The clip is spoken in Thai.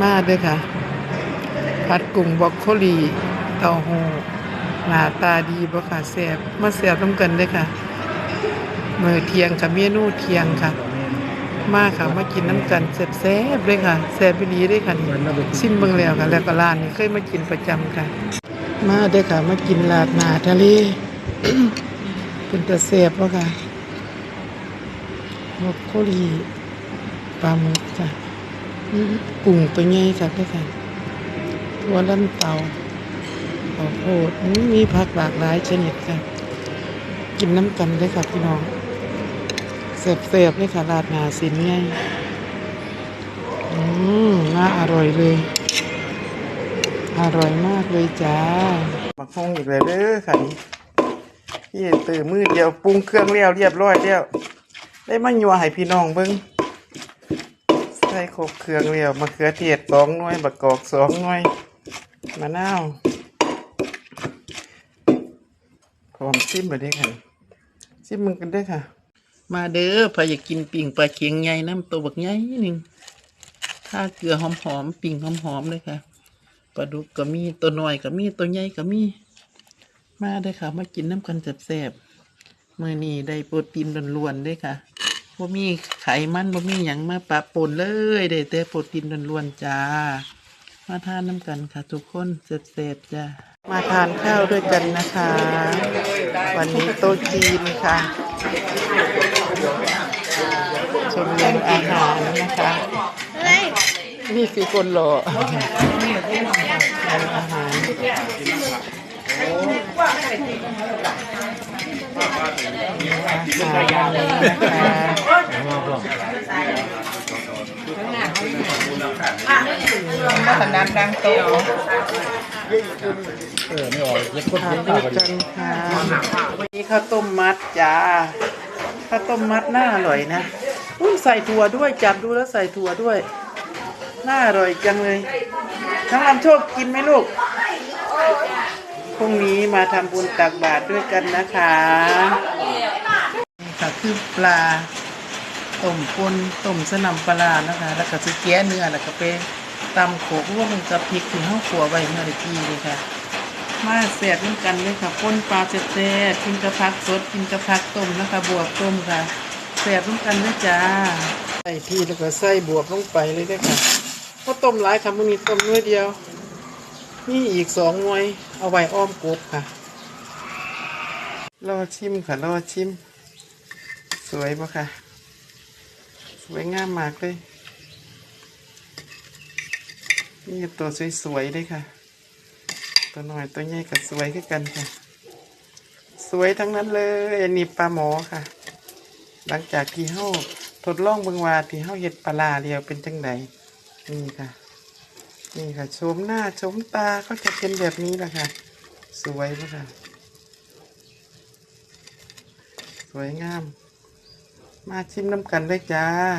มาด้อค่ะ ผัดกุ้งบรอกโคลีเต้าหู้หน้าตาดีบ่ค่ะแซ่บมาแซ่บน้ำกันด้อค่ะ มือเที่ยงค่ะเมนูเที่ยงค่ะ มาค่ะมากินน้ำกันแซ่บๆเลยค่ะแซ่บอีหลีเด้ค่ะนี่ชิมเบิ่งแล้วค่ะ แล้วก็ร้านนี้เคยมากินประจำค่ะ มาเด้อค่ะ มากินลาดหนาทะเลเป็นตะแซ่บบ่ค่ะบรอกโคลีปลาหมึกจ้ะ กุ้งตัวใหญ่ค่ะเด้อค่ะตัวลันเตาข้าวโพดมีผักหลากหลายชนิดค่ะ กินน้ำกันเลยค่ะพี่น้องเสียบเสียบๆเลยค่ะราดหนาสินไงอืมน่าอร่อยเลย อร่อยมากเลยจ้ามาห้องอีกแล้วเด้อค่ะนี่พี่ตื่นมือเดียวปรุงเครื่องแล้วเรียบร้อยแล้วได้มายัวให้พี่น้องเบิ้ง ส่ครบเครื่องแล้วมะเขือเทศสองหน่วยบักกอกสองหน่วยมะนาวพร้อมซิมไปด้วยค่ะซิมมึงกันเด้วยค่ะ มาเด้อพายอยากกินปิ่งปลาเคียงใหญ่น้ำตัวบักใหญ่หนึ่งถ้าเกลือหอมๆปิ่งหอมๆเลยค่ะปลาดุกก็มีตัวหน้อยก็มีตัวใหญ่ก็มี มาเด้ค่ะ มากินน้ำกันแซ่บๆมื้อนี้ได้โปรตีนล้วนๆด้อค่ะ บ่มีไขมันบ่มีหยังมาปะปนเลยได้แต่โปรตีนล้วนๆจ้า มาทานน้ำกันค่ะทุกคนแซ่บๆจ้ามาทานข้าวด้วยกันนะคะ วันนี้โต๊ะจีนค่ะชมเลี้ยงอาหารนะคะนี่คือคนหล่ออาหารอาหารนะคะ ขนาดดังโตเออไม่ออกเย็บคนทาเย็นบด้ตาวยพอดีกันค่ะวันนี้ข้าวต้มมัดจ้าข้าวต้มมัดน่าอร่อยนะอุ้ยใส่ถั่วด้วยจับดูแล้วใส่ถั่วด้วยน่าอร่อยจังเลยน้งลำโชคกินไหมลูกพรุ่งนี้มาทำบุญตักบาตรด้วยกันนะคะนี่ค่ะคือปลา ต้มปนต้มสนำปลานะคะ แล้วก็สิแกะเนื้อแล้วก็ไปตำโขกร่วมกับพริกที่ห้าขัวไว้เมื่อกี้เลยค่ะ มาเสียบน้ำกันเลยค่ะป่นปลาเสร็จๆกินกระพักสดกินกระพักต้มนะคะบวบต้มค่ะเสียบน้ำกันเลยจ้าใส่ที่แล้วก็ใส่บวบลงไปเลยได้ค่ะเพราะต้มหลายค่ะมื้อนี้ต้มน้อยเดียวนี่อีกสองหน่วยเอาไว้อ้อมกบค่ะรอชิมค่ะรอชิม สวยปะค่ะ สวยงามมากเลย นี่ตัวสวยๆเลยค่ะ ตัวหน้อยตัวใหญ่ก็สวยคือกันค่ะ สวยทั้งนั้นเลยอันนี้ปลาหมอค่ะ หลังจากที่เฮาทดลองเบิ่งว่าที่เฮาเฮ็ดปลาลาเดียวเป็นจังไดนี่ค่ะ นี่ค่ะชมหน้าชมตาก็จะเป็นแบบนี้แหละค่ะ สวยปะค่ะ สวยงาม มาชิมน้ำกันได้จ้า